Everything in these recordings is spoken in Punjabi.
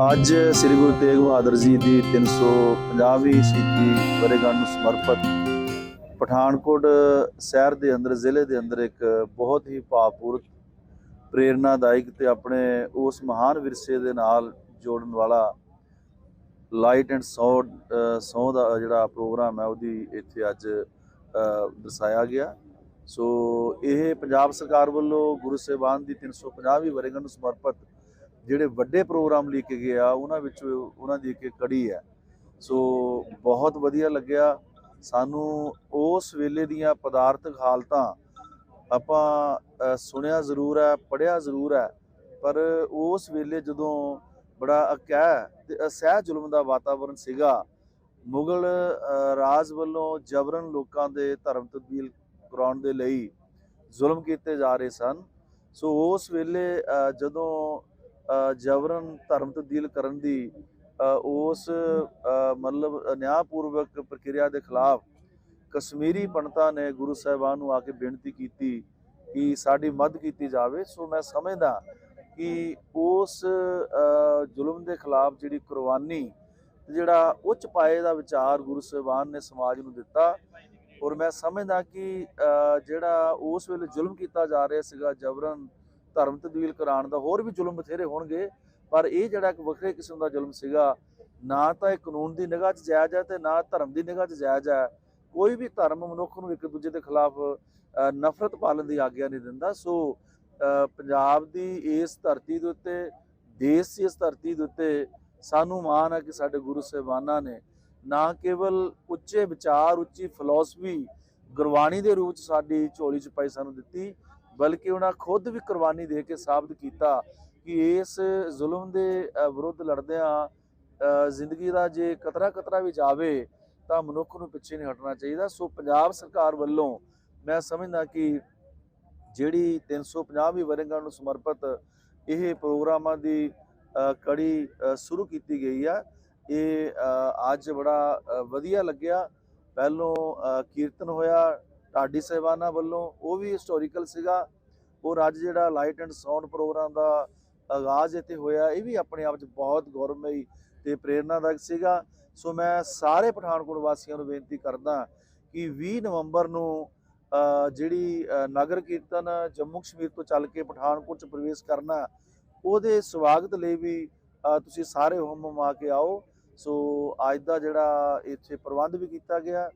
ਅੱਜ ਸ੍ਰੀ ਗੁਰੂ ਤੇਗ ਬਹਾਦਰ ਜੀ ਦੀ 350ਵੀਂ ਸ਼ਹੀਦੀ ਵਰੇਗੰਢ ਨੂੰ ਸਮਰਪਿਤ ਪਠਾਨਕੋਟ ਸ਼ਹਿਰ ਦੇ ਅੰਦਰ, ਜ਼ਿਲ੍ਹੇ ਦੇ ਅੰਦਰ ਇੱਕ ਬਹੁਤ ਹੀ ਭਾਵਪੂਰਕ ਪ੍ਰੇਰਨਾਦਾਇਕ ਤੇ ਆਪਣੇ ਉਸ ਮਹਾਨ ਵਿਰਸੇ ਦੇ ਨਾਲ ਜੋੜਨ ਵਾਲਾ ਲਾਈਟ ਐਂਡ ਸਾਊਂਡ ਸੌ ਦਾ ਜਿਹੜਾ ਪ੍ਰੋਗਰਾਮ ਹੈ ਉਹਦੀ ਇੱਥੇ ਅੱਜ ਦਰਸਾਇਆ ਗਿਆ। ਸੋ ਇਹ ਪੰਜਾਬ ਸਰਕਾਰ ਵੱਲੋਂ ਗੁਰੂ ਸਾਹਿਬਾਨ ਦੀ 350ਵੀਂ ਵਰੇਗੰਢ ਨੂੰ ਸਮਰਪਿਤ ਜਿਹੜੇ ਵੱਡੇ ਪ੍ਰੋਗਰਾਮ ਲੈ ਕੇ ਗਏ ਆ, ਉਹਨਾਂ ਵਿੱਚ ਉਹਨਾਂ ਦੀ ਇੱਕ ਕੜੀ ਹੈ। ਸੋ ਬਹੁਤ ਵਧੀਆ ਲੱਗਿਆ। ਸਾਨੂੰ ਉਸ ਵੇਲੇ ਦੀਆਂ ਪਦਾਰਥਕ ਹਾਲਤਾਂ ਆਪਾਂ ਸੁਣਿਆ ਜ਼ਰੂਰ ਹੈ ਪੜਿਆ ਜ਼ਰੂਰ ਹੈ। ਪਰ ਉਸ ਵੇਲੇ ਜਦੋਂ ਬੜਾ ਅਕਹਿ ਤੇ ਅਸਹਿ ਜ਼ੁਲਮ ਦਾ ਵਾਤਾਵਰਣ ਸੀਗਾ, ਮੁਗਲ ਰਾਜ ਵੱਲੋਂ ਜਬਰਨ ਲੋਕਾਂ ਦੇ ਧਰਮ ਤਬਦੀਲ ਕਰਾਉਣ ਦੇ ਲਈ ਜ਼ੁਲਮ ਕੀਤੇ ਜਾ ਰਹੇ ਸਨ। ਸੋ ਉਸ ਵੇਲੇ ਜਦੋਂ ਜਬਰਨ ਧਰਮ ਤਬਦੀਲ ਕਰਨ ਦੀ ਉਸ ਅ, ਮਤਲਬ ਨਿਆਂਪੂਰਵਕ ਪ੍ਰਕਿਰਿਆ ਦੇ ਖਿਲਾਫ ਕਸ਼ਮੀਰੀ ਪੰਡਤਾਂ ਨੇ ਗੁਰੂ ਸਾਹਿਬਾਨ ਨੂੰ ਆ ਕੇ ਬੇਨਤੀ ਕੀਤੀ ਕਿ ਸਾਡੀ ਮਦਦ ਕੀਤੀ ਜਾਵੇ। ਸੋ ਮੈਂ ਸਮਝਦਾ ਕਿ ਉਸ ਜ਼ੁਲਮ ਦੇ ਖਿਲਾਫ ਜਿਹੜੀ ਕੁਰਬਾਨੀ ਤੇ ਜਿਹੜਾ ਉੱਚ ਪਾਏ ਦਾ ਵਿਚਾਰ ਗੁਰੂ ਸਾਹਿਬਾਨ ਨੇ ਸਮਾਜ ਨੂੰ ਦਿੱਤਾ ਔਰ ਮੈਂ ਸਮਝਦਾ ਕਿ ਜਿਹੜਾ ਉਸ ਵੇਲੇ ਜ਼ੁਲਮ ਕੀਤਾ ਜਾ ਰਿਹਾ ਸੀਗਾ ਜਬਰਨ ਧਰਮ ਤਬਦੀਲ ਕਰਾਉਣ ਦਾ ਹੋਰ ਵੀ ਜ਼ੁਲਮ ਬਥੇਰੇ ਹੋਣਗੇ, ਪਰ ਇਹ ਜਿਹੜਾ ਇੱਕ ਵੱਖਰੇ ਕਿਸਮ ਦਾ ਜ਼ੁਲਮ ਸੀਗਾ, ਨਾ ਤਾਂ ਇਹ ਕਾਨੂੰਨ ਦੀ ਨਿਗਾਹ 'ਚ ਜਾਇਜ਼ ਹੈ ਤੇ ਨਾ ਧਰਮ ਦੀ ਨਿਗਾਹ 'ਚ ਜਾਇਜ਼ ਹੈ। ਕੋਈ ਵੀ ਧਰਮ ਮਨੁੱਖ ਨੂੰ ਇੱਕ ਦੂਜੇ ਦੇ ਖਿਲਾਫ ਨਫ਼ਰਤ ਪਾਲਣ ਦੀ ਆਗਿਆ ਨਹੀਂ ਦਿੰਦਾ। ਸੋ ਪੰਜਾਬ ਦੀ ਇਸ ਧਰਤੀ ਦੇ ਉੱਤੇ, ਦੇਸ਼ ਦੀ ਇਸ ਧਰਤੀ ਦੇ ਉੱਤੇ ਸਾਨੂੰ ਮਾਣ ਹੈ ਕਿ ਸਾਡੇ ਗੁਰੂ ਸਾਹਿਬਾਨਾਂ ਨੇ ਨਾ ਕੇਵਲ ਉੱਚੇ ਵਿਚਾਰ, ਉੱਚੀ ਫਿਲਾਸਫੀ ਗੁਰਬਾਣੀ ਦੇ ਰੂਪ ਚ ਸਾਡੀ ਝੋਲੀ ਚ ਪਾਈ ਸਾਨੂੰ ਦਿੱਤੀ ਬਲਕਿ ਉਹਨਾਂ ਖੁਦ ਵੀ ਕੁਰਬਾਨੀ ਦੇ ਕੇ ਸਾਬਤ ਕੀਤਾ ਕਿ ਇਸ ਜ਼ੁਲਮ ਦੇ ਵਿਰੁੱਧ ਲੜਦਿਆਂ ਜ਼ਿੰਦਗੀ ਦਾ ਜੇ ਕਤਰਾ ਕਤਰਾ ਵੀ ਜਾਵੇ ਤਾਂ ਮਨੁੱਖ ਨੂੰ ਪਿੱਛੇ ਨਹੀਂ ਹਟਣਾ ਚਾਹੀਦਾ। ਸੋ ਪੰਜਾਬ ਸਰਕਾਰ ਵੱਲੋਂ ਮੈਂ ਸਮਝਦਾ ਕਿ ਜਿਹੜੀ 350ਵੀਂ ਵਰ੍ਹੇਗੰਢ ਨੂੰ ਸਮਰਪਿਤ ਇਹ ਪ੍ਰੋਗਰਾਮਾਂ ਦੀ ਕੜੀ ਸ਼ੁਰੂ ਕੀਤੀ ਗਈ ਆ, ਇਹ ਅੱਜ ਬੜਾ ਵਧੀਆ ਲੱਗਿਆ। ਪਹਿਲੋਂ ਕੀਰਤਨ ਹੋਇਆ ਢਾਡੀ ਸਹਿਬਾਨਾ ਵੱਲੋਂ ਉਹ ਵੀ ਹਿਸਟੋਰੀਕਲ ਸੀਗਾ। ਔਰ ਅੱਜ ਜਿਹੜਾ ਲਾਈਟ ਐਂਡ ਸਾਊਂਡ ਪ੍ਰੋਗਰਾਮ ਦਾ ਆਗਾਜ਼ ਇੱਥੇ ਹੋਇਆ, ਇਹ ਵੀ ਆਪਣੇ ਆਪ 'ਚ ਬਹੁਤ ਗੌਰਵਮਈ ਤੇ ਪ੍ਰੇਰਨਾਦਾਇਕ ਸੀਗਾ। ਸੋ ਮੈਂ ਸਾਰੇ ਪਠਾਨਕੋਟ ਵਾਸੀਆਂ ਨੂੰ ਬੇਨਤੀ ਕਰਦਾ ਕਿ 20 ਨਵੰਬਰ ਨੂੰ ਜਿਹੜੀ ਨਗਰ ਕੀਰਤਨ ਜੰਮੂ ਕਸ਼ਮੀਰ ਤੋਂ ਚੱਲ ਕੇ ਪਠਾਨਕੋਟ 'ਚ ਪ੍ਰਵੇਸ਼ ਕਰਨਾ, ਉਹਦੇ ਸਵਾਗਤ ਲਈ ਵੀ ਤੁਸੀਂ ਸਾਰੇ ਹੁਮ ਹੁਮਾ ਕੇ ਆਓ। ਸੋ ਅੱਜ ਦਾ ਜਿਹੜਾ ਇੱਥੇ ਪ੍ਰਬੰਧ ਵੀ ਕੀਤਾ ਗਿਆ।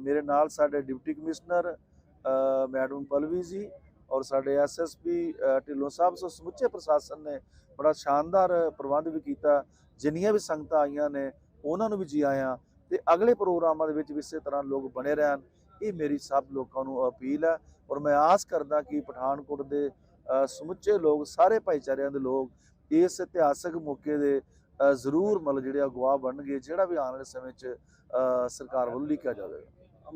ਮੇਰੇ ਨਾਲ ਸਾਡੇ ਡਿਪਟੀ ਕਮਿਸ਼ਨਰ ਮੈਡਮ ਪਲਵੀ ਜੀ ਔਰ ਸਾਡੇ ਐਸਐਸਪੀ ਢਿੱਲੋਂ ਸਾਹਿਬ ਸੋ ਸਮੁੱਚੇ ਪ੍ਰਸ਼ਾਸਨ ਨੇ ਬੜਾ ਸ਼ਾਨਦਾਰ ਪ੍ਰਬੰਧ ਵੀ ਕੀਤਾ। ਜਿੰਨੀਆਂ ਵੀ ਸੰਗਤਾਂ ਆਈਆਂ ਨੇ, ਉਹਨਾਂ ਨੂੰ ਵੀ ਜੀ ਆਇਆਂ ਤੇ ਅਗਲੇ ਪ੍ਰੋਗਰਾਮਾਂ ਦੇ ਵਿੱਚ ਵੀ ਇਸੇ ਤਰ੍ਹਾਂ ਲੋਕ ਬਣੇ ਰਹਿਣ। ਇਹ ਮੇਰੀ ਸਭ ਲੋਕਾਂ ਨੂੰ ਅਪੀਲ ਹੈ ਔਰ ਮੈਂ ਆਸ ਕਰਦਾ ਕਿ ਪਠਾਨਕੋਟ ਦੇ ਸਮੁੱਚੇ ਲੋਕ, ਸਾਰੇ ਭਾਈਚਾਰਿਆਂ ਦੇ ਲੋਕ ਇਸ ਇਤਿਹਾਸਕ ਮੌਕੇ ਦੇ ਜ਼ਰੂਰ ਮਤਲਬ ਜਿਹੜੇ ਅਗਵਾ ਬਣਨਗੇ, ਜਿਹੜਾ ਵੀ ਆਉਣ ਵਾਲੇ ਸਮੇਂ 'ਚ ਸਰਕਾਰ ਵੱਲੋਂ ਲਿਖਿਆ ਜਾਵੇਗਾ।